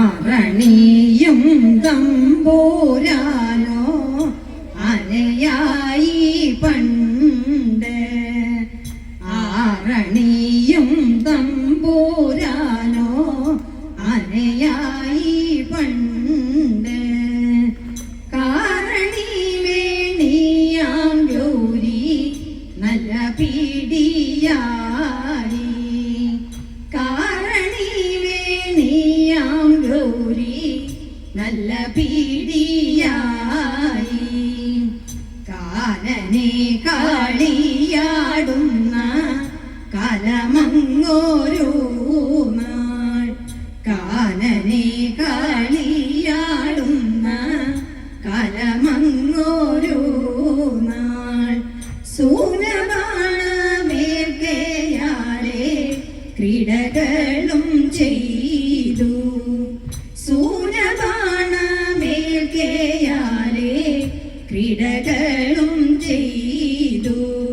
ആറണിയും തമ്പോരാനോ അനയായി പണ്ട്. ആറണിയും തമ്പോരാനോ അനയായി പണ്ട്. കാരണി വേണിയാം ജോലി നല്ല പീഡിയായി നല്ല പീഡിയായി കാലനെ കാളിയാടുന്ന കലമങ്ങോരൂ കാലനെ കാളിയാടുന്ന കലമങ്ങോരൂ നാൾ. സൂനമാണമേൽക്കയാലെ ക്രീഡകളും ചെയ്തു ക്രീഡകളും ചെയ്തു.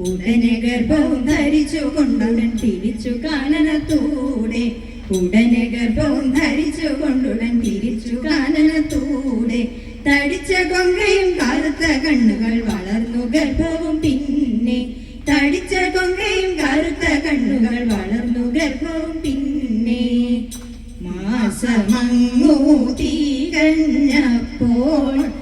ഉടനെ ഗർഭവും ധരിച്ചു കൊണ്ടുടൻ തിരിച്ചു കാനനത്തൂടെ. ഉടനെ ഗർഭവും ധരിച്ചു കൊണ്ടുടൻ തിരിച്ചു കാനനത്തൂടെ. തടിച്ച കൊങ്കയും കറുത്ത കണ്ണുകൾ വളർന്നു ഗർഭവും പിന്നെ. തടിച്ച കൊങ്കയും കറുത്ത കണ്ണുകൾ വളർന്നു ഗർഭവും പിന്നെ. മാസമങ്ങൂ തീകഞ്ഞപ്പോൾ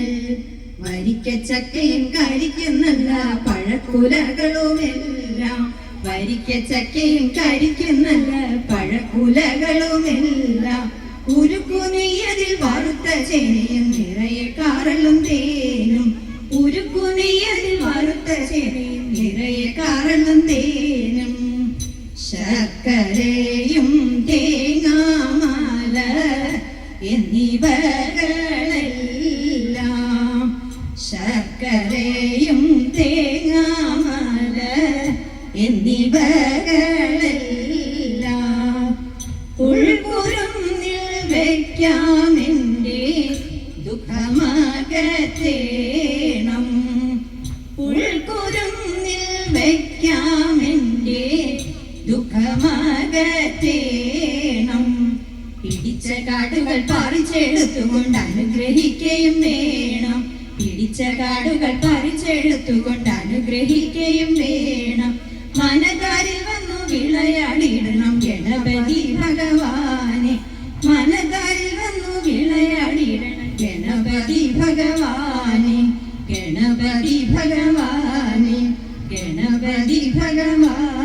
വരിക്കച്ചക്കയും കഴിക്കുന്നല്ല പഴക്കുലകളുമെല്ലാം വരിക്കച്ചക്കയും കഴിക്കുന്നല്ല പഴക്കുലകളുമെല്ലാം ഉരുക്കുനെയ്യതിൽ വറുത്ത ചേനയും നിറയെ കാറലും തേനും. ഉരുക്കുനെയ്യതിൽ വറുത്ത ചേനയും നിറയെ കാറലും തേനും. ശർക്കരയും തേങ്ങാമാല എന്നിവകളെല്ലാം എന്നിവകളെല്ലാം ഉൾപുറന്നിൽ വയ്ക്കാമെന്റെ ദുഃഖമകത്തേണം. ഉൾക്കുരുന്നിൽ വയ്ക്കാമെന്റെ ദുഃഖമകത്തേണം. പിടിച്ച കാടുകൾ പറിച്ചെടുത്തുകൊണ്ട് അനുഗ്രഹിക്കുകയും വേണം. പിടിച്ച കാടുകൾ പറിച്ചെടുത്തുകൊണ്ട് അനുഗ്രഹിക്കുകയും വേണം. മനകാരിൽ വന്നു വിളയാടിയിടണം ഗണപതി ഭഗവാനെ. മനകാരിൽ വന്നു വിളയാടിയിടണം ഗണപതി ഭഗവാനെ. ഗണപതി ഭഗവാനെ. ഗണപതി ഭഗവാൻ